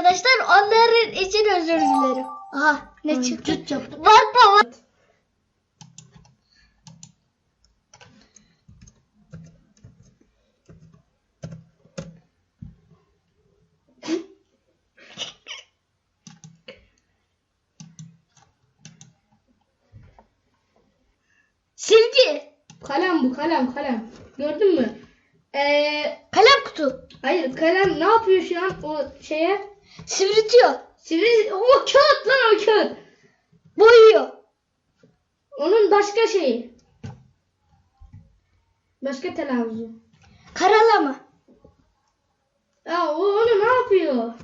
arkadaşlar. Onların için özür dilerim. Aha ne Ay, çıktı? Cıt yaptım. Bak baba. Silgi. Kalem bu kalem kalem. Gördün mü? Ee, Kalem kutu. hayır kalem ne yapıyor şu an o şeye? Sivritiyor. Sivri o kağıt lan o kağıt. Boyuyor. Onun başka şeyi. Başka telaffuzu. Karalama. Ya o onu ne yapıyor?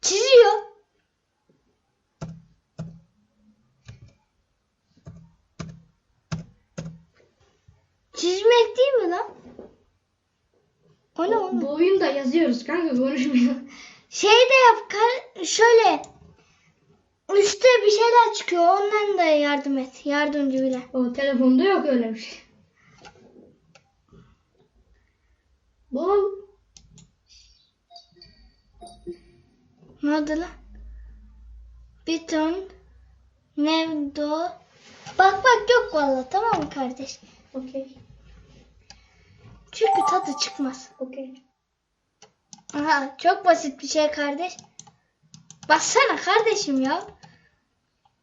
Çiziyor. Çizmek değil mi lan? O ne oğlum? Bu oyunda yazıyoruz kanka konuşmuyor. Şey de yap. kar- şöyle. Üstte bir şeyler çıkıyor. Ondan da yardım et. Yardımcı bile. O telefonda yok öyle bir şey. Bu Ne oldu lan? Beton. Nevdo. Bak bak yok vallahi tamam mı kardeş? okey. Çünkü tadı çıkmaz. Okey. Aha çok basit bir şey kardeş. Bassana kardeşim ya.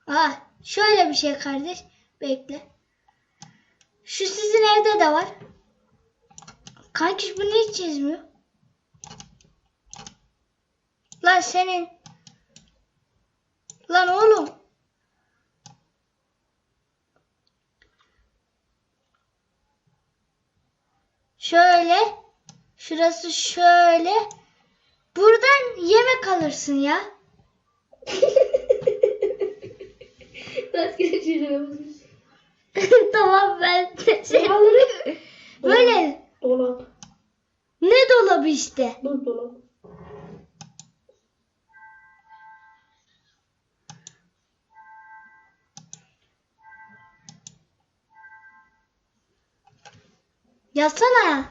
Aha şöyle bir şey kardeş. Bekle. Şu sizin evde de var. Kanki bunu hiç çizmiyor. Lan senin. Lan oğlum. Şöyle. Şurası şöyle. Buradan yemek alırsın ya. Şeyler olmuş. tamam ben de şey- Alırım. Böyle Dolap. ne dolabı işte. Dur dolap. Yazsana.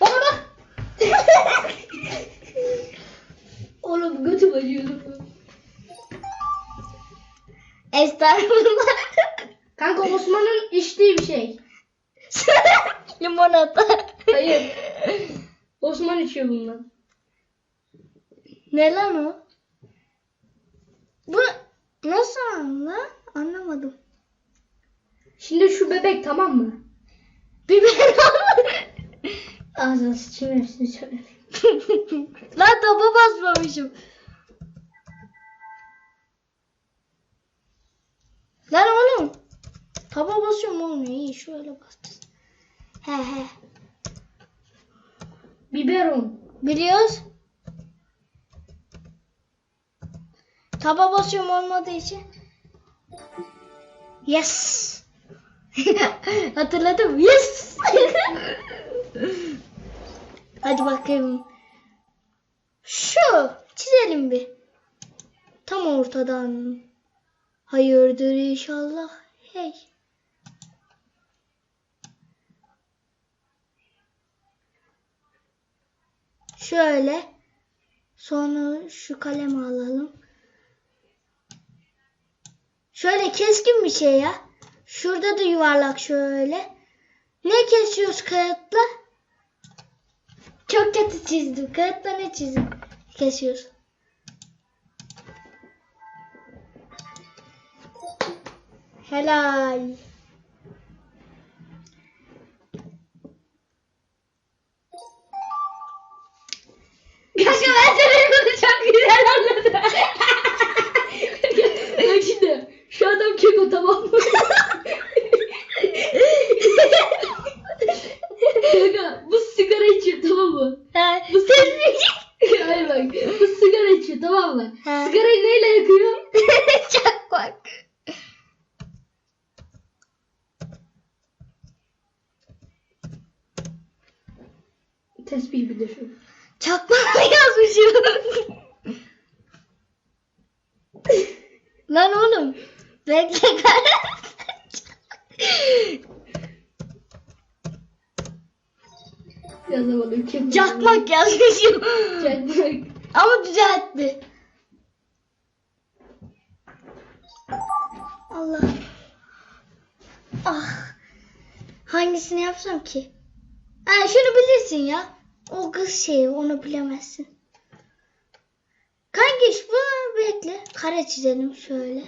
Bana bak. Oğlum götüm acıyor. Estağfurullah. Kanka Osman'ın içtiği bir şey. Limonata. Hayır. Osman içiyor bundan. ne lan o? Bu nasıl lan? Anlamadım. Şimdi şu bebek tamam mı? Biber Ağzına sıçayım hepsini söyle. Lan taba basmamışım. Lan oğlum. Taba basıyorum olmuyor. İyi şöyle bastır. He he. Biberon. Biliyoruz. Taba basıyorum olmadığı için. Yes. Hatırladım. Yes. Hadi bakayım. Şu çizelim bir. Tam ortadan. Hayırdır inşallah. Hey. Şöyle. Sonra şu kalemi alalım. Şöyle keskin bir şey ya. Şurada da yuvarlak şöyle. Ne kesiyoruz kağıtla? Çok kötü çizdim. Kağıtla ne çizdim? Kesiyoruz. Helal. Kanka ben senin bunu çok güzel anladım. Bak şimdi. Şu adam keko tamam mı? Kanka bu sigara içiyor tamam mı? Ha, Bu sigara... Hayır bak. Bu sigara içiyor tamam mı? Ha. Sigarayı neyle yakıyor? Çakmak. Tesbih bir de şu. Mı yazmışım? Lan oğlum. Bekle Yazamadım. Kim? Çakmak yazmışım. Çakmak. Ama düzeltti. Allah. Ah. Hangisini yapsam ki? Ha, şunu bilirsin ya. O kız şeyi onu bilemezsin. Kankiş bu bekle. Kare çizelim şöyle.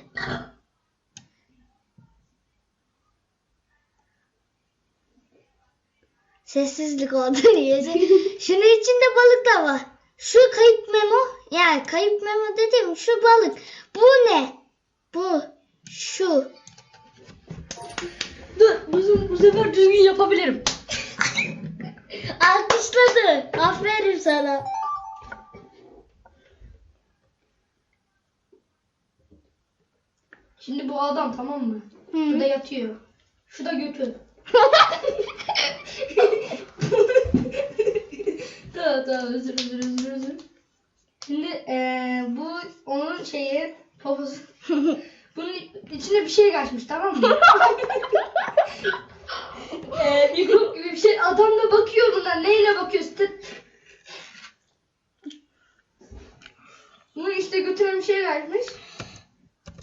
Sessizlik oldu diyece. Şunun içinde balık da var. Şu kayıp memo. Yani kayıp memo dediğim şu balık. Bu ne? Bu. Şu. Dur bu, bu sefer düzgün yapabilirim. Alkışladı. Aferin sana. Şimdi bu adam tamam mı? Hı. Burada yatıyor. Şu da götü. tamam tamam özür özür özür özür. Şimdi eee bu onun şeyi poposu. Bunun içine bir şey kaçmış tamam mı? Bir şey. Adam da bakıyor buna. Neyle bakıyor? İşte... Bunun işte götüne bir şey vermiş.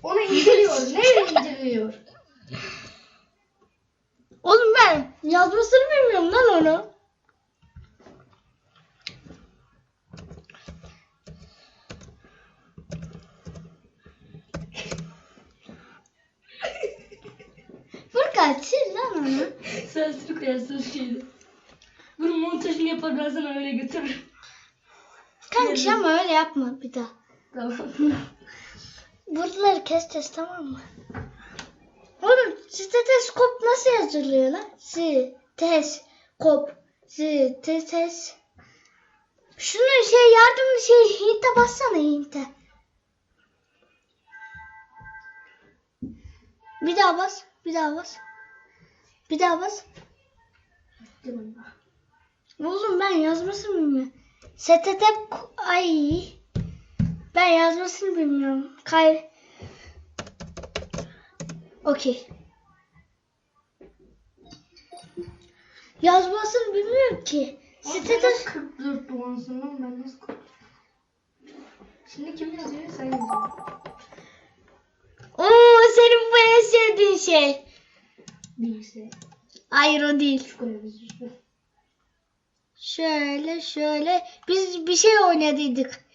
Onu inceliyor. Neyle inceliyor? Oğlum ben yazmasını bilmiyorum lan onu. Furkan sil lan onu. Sen sürü koyarsın şeydi. Montajını yapar ben sana öyle götürürüm. Kanka ama öyle yapma bir daha. Tamam. Buraları keseceğiz tamam mı? Oğlum steteskop nasıl yazılıyor lan? Steteskop. Steteskop. Şunu şey yardımlı şey hinte bassana hinte. Bir daha bas. Bir daha bas. Bir daha bas. Oğlum ben yazmasını bilmiyorum. STT ay ben yazmasını bilmiyorum. Kay Okey. Yazmasını bilmiyorum ki. Sitede STT 44 puansın lan ben nasıl 40? Şimdi kim yazıyor? Sen yazıyorsun. Oo senin bu en sevdiğin şey. Bilgisayar. Hayır o değil. İşte. Şöyle şöyle biz bir şey oynadıydık.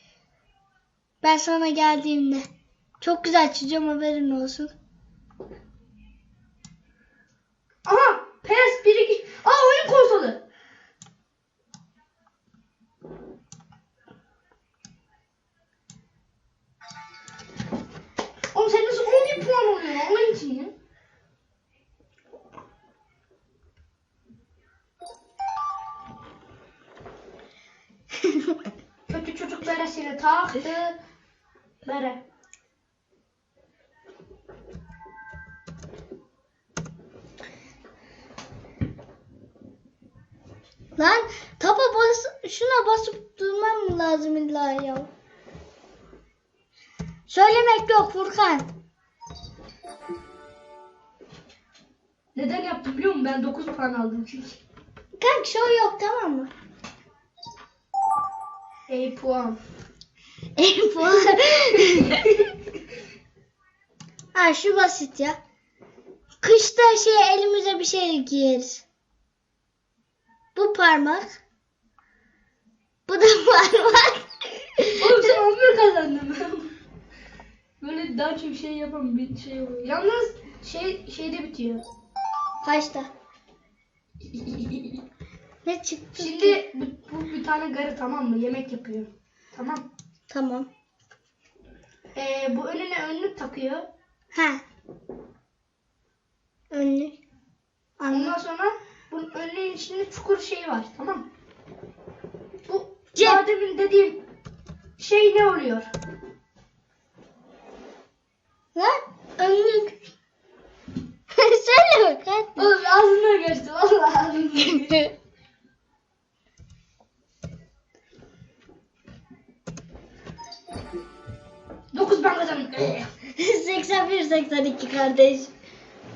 Ben sana geldiğimde. Çok güzel çizeceğim haberin olsun. Aha! PS 1 2 Aa oyun konsolu. Oğlum sen nasıl 11 puan oluyor oyun için ya? Bere. Lan tapa bas şuna basıp durmam lazım illa ya. Söylemek yok Furkan. Neden yaptım biliyor musun? Ben 9 puan aldım çünkü. Kanka show yok tamam mı? Ey puan. Ha şu basit ya. Kışta şey elimize bir şey giyeriz. Bu parmak. Bu da parmak. Oğlum sen 11 kazandın. Böyle daha çok şey yapamam bir şey oluyor. Yalnız şey şeyde bitiyor. Kaçta? Ne çıktı? Şimdi bu, bu bir tane garı tamam mı? Yemek yapıyor. Tamam. Tamam. Ee, bu önüne önlük takıyor. Ha. Önlük. Anladım. Ondan sonra bunun önlüğün içinde çukur şey var. Tamam. Bu Cep. daha demin dediğim şey ne oluyor? Kardeş.